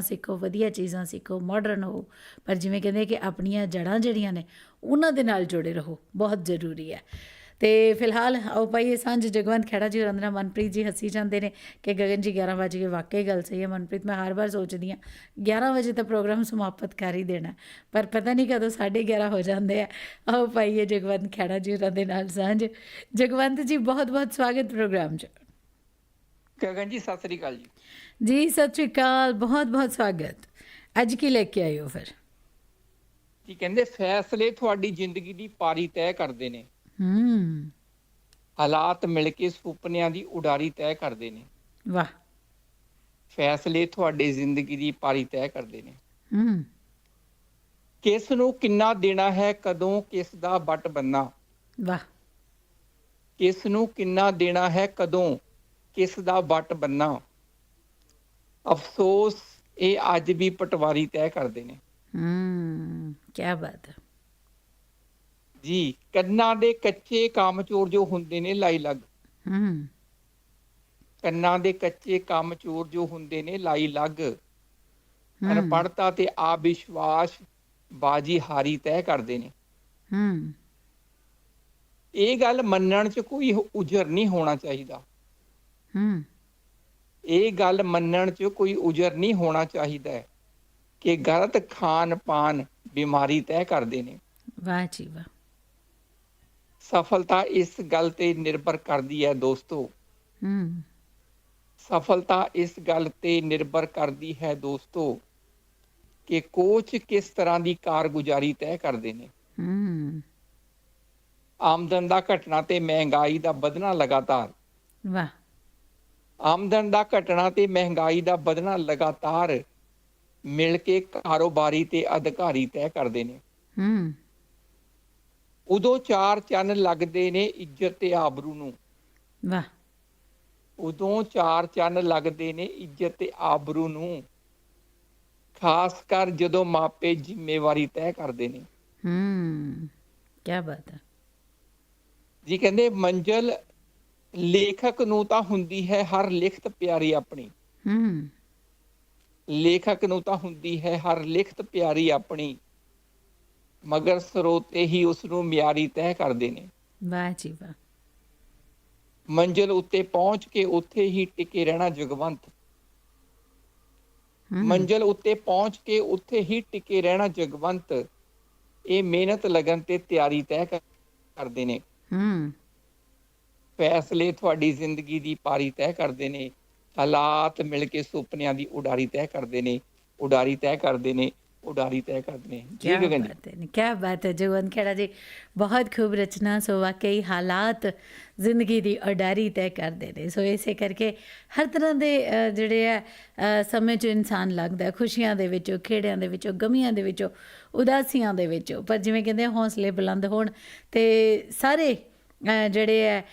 ਸਿੱਖੋ, ਵਧੀਆ ਚੀਜ਼ਾਂ ਸਿੱਖੋ ਮਾਡਰਨ ਹੋ ਪਰ ਜਿਵੇਂ ਕਹਿੰਦੇ ਕਿ ਆਪਣੀਆਂ ਜੜਾਂ ਜਿਹੜੀਆਂ ਨੇ, ਉਹਨਾਂ ਦੇ ਨਾਲ ਜੁੜੇ ਰਹੋ, ਬਹੁਤ ਜ਼ਰੂਰੀ ਹੈ। ਤੇ ਫਿਲਹਾਲ ਆਓ ਪਾਈਏ ਸਾਂਝ। ਜਗਵੰਤ ਖੇੜਾ ਜੀ ਰੰਦਨਾ ਮਨਪ੍ਰੀਤ ਜੀ ਹੱਸੀ ਜਾਂਦੇ ਨੇ ਕਿ ਗਗਨ ਜੀ 11 ਵਜੇ ਕੇ ਵਾਕਈ ਗੱਲ ਸਹੀ ਹੈ ਮਨਪ੍ਰੀਤ, ਮੈਂ ਹਰ ਵਾਰ ਸੋਚਦੀ ਹਾਂ 11 ਵਜੇ ਤਾਂ ਪ੍ਰੋਗਰਾਮ ਸਮਾਪਤ ਕਰ ਹੀ ਦੇਣਾ। ਪਰ ਪਤਾ ਨਹੀਂ ਕਦੋਂ 11:30 ਹੋ ਜਾਂਦੇ ਆ। ਆਓ ਪਾਈਏ ਜਗਵੰਤ ਖੇੜਾ ਜੀ ਹੋਰਾਂ ਦੇ ਨਾਲ ਸਾਂਝ। ਜਗਵੰਤ ਜੀ ਬਹੁਤ ਬਹੁਤ ਸਵਾਗਤ ਪ੍ਰੋਗਰਾਮ 'ਚ। ਗਗਨ ਜੀ ਸਤਿ ਸ੍ਰੀ ਅਕਾਲ ਜੀ। ਜੀ ਸਤਿ ਸ਼੍ਰੀ ਅਕਾਲ ਬਹੁਤ ਬਹੁਤ ਸਵਾਗਤ। ਅੱਜ ਕੀ ਲੈ ਕੇ ਆਏ ਹੋ ਫਿਰ? ਕੀ ਕਹਿੰਦੇ ਫੈਸਲੇ ਤੁਹਾਡੀ ਜ਼ਿੰਦਗੀ ਦੀ ਪਾਰੀ ਤੈਅ ਕਰਦੇ ਨੇ। ਹੂੰ। ਹਾਲਾਤ ਮਿਲ ਕੇ ਸੁਪਨਿਆਂ ਦੀ ਉਡਾਰੀ ਤੈਅ ਕਰਦੇ ਨੇ। ਵਾਹ। ਫੈਸਲੇ ਤੁਹਾਡੀ ਜ਼ਿੰਦਗੀ ਦੀ ਪਾਰੀ ਤੈਅ ਕਰਦੇ ਨੇ। ਹੂੰ। ਕਿਸ ਨੂੰ ਕਿੰਨਾ ਦੇਣਾ ਹੈ ਕਦੋਂ ਕਿਸ ਦਾ ਵੱਟ ਬੰਨਾ ਵਾਹ। ਕਿਸ ਨੂੰ ਕਿੰਨਾ ਦੇਣਾ ਹੈ ਕਦੋਂ ਕਿਸ ਦਾ ਵੱਟ ਬੰਨਾ? ਅਫਸੋਸ ਇਹ ਅੱਜ ਵੀ ਪਟਵਾਰੀ ਤੈਅ ਕਰਦੇ ਨੇ। ਹੂੰ ਕੀ ਬਾਤ ਹੈ। ਜੀ ਕੰਨਾਂ ਦੇ ਕੱਚੇ ਕਾਮਚੋਰ ਜੋ ਹੁੰਦੇ ਨੇ ਲਾਈ ਲੱਗ। ਹੂੰ। ਕੰਨਾਂ ਦੇ ਕੱਚੇ ਕੰਮ ਚੋਰ ਜੋ ਹੁੰਦੇ ਨੇ ਲਾਈ ਲੱਗ। ਅਨਪੜਤਾ ਤੇ ਆ ਵਿਸ਼ਵਾਸ ਬਾਜੀ ਹਾਰੀ ਤੈਅ ਕਰਦੇ ਨੇ। ਹੂੰ। ਇਹ ਗੱਲ ਮੰਨਣ 'ਚ ਕੋਈ ਉਜਰ ਨਹੀਂ ਹੋਣਾ ਚਾਹੀਦਾ। ਹੂੰ। ਇਹ ਗੱਲ ਮੰਨਣ 'ਚ ਕੋਈ ਉਜਰ ਨਹੀਂ ਹੋਣਾ ਚਾਹੀਦਾ ਹੈ ਕਿ ਗਲਤ ਖਾਨ ਪਾਨ ਬਿਮਾਰੀ ਤੈਅ ਕਰਦੇ ਨੇ। ਵਾਹ ਜੀ ਵਾਹ। ਸਫਲਤਾ ਇਸ ਗੱਲ ਤੇ ਨਿਰਭਰ ਕਰਦੀ ਹੈ ਦੋਸਤੋ। ਹੂੰ। ਸਫਲਤਾ ਇਸ ਗੱਲ ਤੇ ਨਿਰਭਰ ਕਰਦੀ ਹੈ ਦੋਸਤੋ ਕਿ ਕੋਚ ਕਿਸ ਤਰ੍ਹਾਂ ਦੀ ਕਾਰਗੁਜ਼ਾਰੀ ਤੈਅ ਕਰਦੇ ਨੇ। ਹੂੰ। ਆਮਦਨ ਦਾ ਘਟਣਾ ਤੇ ਮਹਿੰਗਾਈ ਦਾ ਵਧਣਾ ਲਗਾਤਾਰ। ਵਾਹ। ਆਮਦਨ ਦਾ ਘਟਣਾ ਤੇ ਮਹਿੰਗਾਈ ਦਾ ਵਧਣਾ ਲਗਾਤਾਰ ਮਿਲ ਕੇ ਕਾਰੋਬਾਰੀ ਤੇ ਅਧਿਕਾਰੀ ਤੈਅ ਕਰਦੇ ਨੇ। ਹੂੰ। ਉਦੋਂ ਚਾਰ ਚੰਨ ਲੱਗਦੇ ਨੇ ਇੱਜ਼ਤ ਤੇ ਆਬਰੂ ਨੂੰ। ਵਾਹ। ਉਦੋਂ ਚਾਰ ਚੰਨ ਲੱਗਦੇ ਨੇ ਇੱਜ਼ਤ ਤੇ ਆਬਰੂ ਨੂੰ। ਖਾਸ ਕਰ ਜਦੋਂ ਮਾਪੇ ਜ਼ਿੰਮੇਵਾਰੀ ਤੈਅ ਕਰਦੇ ਨੇ। ਹੂੰ। ਕੀ ਬਾਤ ਹੈ। ਜੀ ਕਹਿੰਦੇ ਮੰਜ਼ਲ ਲੇਖਕ ਨੂੰ ਤਾਂ ਹੁੰਦੀ ਹੈ ਹਰ ਲਿਖਤ ਪਿਆਰੀ ਆਪਣੀ। ਹੂੰ। ਲੇਖਕ ਨੂੰ ਤਾਂ ਹੁੰਦੀ ਹੈ ਹਰ ਲਿਖਤ ਪਿਆਰੀ ਆਪਣੀ ਮਗਰ ਸਰੋਤੇ ਹੀ ਉਸ ਨੂੰ ਮਿਆਰੀ ਤੈਅ ਕਰਦੇ ਨੇ। ਵਾਹ ਜੀ ਵਾਹ। ਮੰਜ਼ਿਲ ਉੱਤੇ ਪਹੁੰਚ ਕੇ ਉੱਥੇ ਹੀ ਟਿਕੇ ਰਹਿਣਾ ਜਗਵੰਤ। ਮੰਜ਼ਿਲ ਉੱਤੇ ਪਹੁੰਚ ਕੇ ਉੱਥੇ ਹੀ ਟਿਕੇ ਰਹਿਣਾ ਜਗਵੰਤ ਇਹ ਮਿਹਨਤ ਲਗਨ ਤੇ ਤਿਆਰੀ ਤੈਅ ਕਰ- ਕਰਦੇ ਨੇ। ਹੂੰ। ਫੈਸਲੇ ਤੁਹਾਡੀ ਜ਼ਿੰਦਗੀ ਦੀ ਪਾਰੀ ਤੈਅ ਕਰਦੇ ਨੇ ਹਾਲਾਤ ਮਿਲ ਕੇ ਸੁਪਨਿਆਂ ਦੀ ਉਡਾਰੀ ਤੈਅ ਕਰਦੇ ਨੇ ਉਡਾਰੀ ਤੈਅ ਕਰਦੇ ਨੇ ਉਡਾਰੀ ਤੈਅ ਕਰਦੇ ਨੇ ਜੀ क्या ਗਗਨ ਜੀ बात है क्या बात है जगवंत खेड़ा जी बहुत खूब रचना ਸੋ ਵਾਕਈ ਹਾਲਾਤ ਜ਼ਿੰਦਗੀ ਦੀ ਉਡਾਰੀ ਤੈਅ ਕਰਦੇ ਨੇ ਸੋ ਇਸੇ ਕਰਕੇ ਹਰ ਤਰ੍ਹਾਂ ਦੇ ਅ, ਜਿਹੜੇ ਆ ਅ, ਸਮੇਂ 'ਚ ਇਨਸਾਨ ਲੱਗਦਾ ਹੈ, ਖੁਸ਼ੀਆਂ ਦੇ ਵਿੱਚੋਂ ਖੇੜਿਆਂ ਦੇ ਵਿੱਚੋਂ ਗਮੀਆਂ ਦੇ ਵਿੱਚੋਂ ਉਦਾਸੀਆਂ ਦੇ ਵਿੱਚੋਂ ਪਰ ਜਿਵੇਂ ਕਹਿੰਦੇ ਆ, ਹੌਸਲੇ ਬੁਲੰਦ ਹੋਣ ਤੇ ਸਾਰੇ ਅ, ਜਿਹੜੇ ਹੈ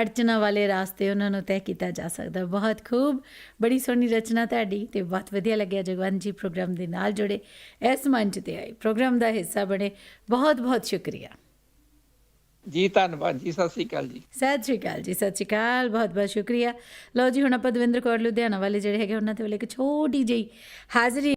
ਅੜਚਨਾਂ ਵਾਲੇ ਰਾਸਤੇ ਉਹਨਾਂ ਨੂੰ ਤੈਅ ਕੀਤਾ ਜਾ ਸਕਦਾ। ਬਹੁਤ ਖੂਬ ਬੜੀ ਸੋਹਣੀ ਰਚਨਾ ਤੁਹਾਡੀ ਤੇ ਬਹੁਤ ਵਧੀਆ ਲੱਗਿਆ ਜਗਵੰਤ ਜੀ ਪ੍ਰੋਗਰਾਮ ਦੇ ਨਾਲ ਜੁੜੇ। ਇਸ ਮੰਚ ਤੇ ਆਏ। ਪ੍ਰੋਗਰਾਮ ਦਾ ਹਿੱਸਾ ਬਣੇ। ਬਹੁਤ ਬਹੁਤ ਸ਼ੁਕਰੀਆ। ਜੀ ਧੰਨਵਾਦ ਜੀ। ਸਤਿ ਸ੍ਰੀ ਅਕਾਲ ਜੀ। ਸਤਿ ਸ਼੍ਰੀ ਅਕਾਲ ਜੀ। ਸਤਿ ਸ਼੍ਰੀ ਅਕਾਲ। ਬਹੁਤ ਬਹੁਤ ਸ਼ੁਕਰੀਆ। ਲਓ ਜੀ ਹੁਣ ਆਪਾਂ ਦਵਿੰਦਰ ਕੌਰ ਲੁਧਿਆਣਾ ਵਾਲੇ ਜਿਹੜੇ ਹੈਗੇ ਉਹਨਾਂ ਦੇ ਵੱਲ ਇੱਕ ਛੋਟੀ ਜਿਹੀ ਹਾਜ਼ਰੀ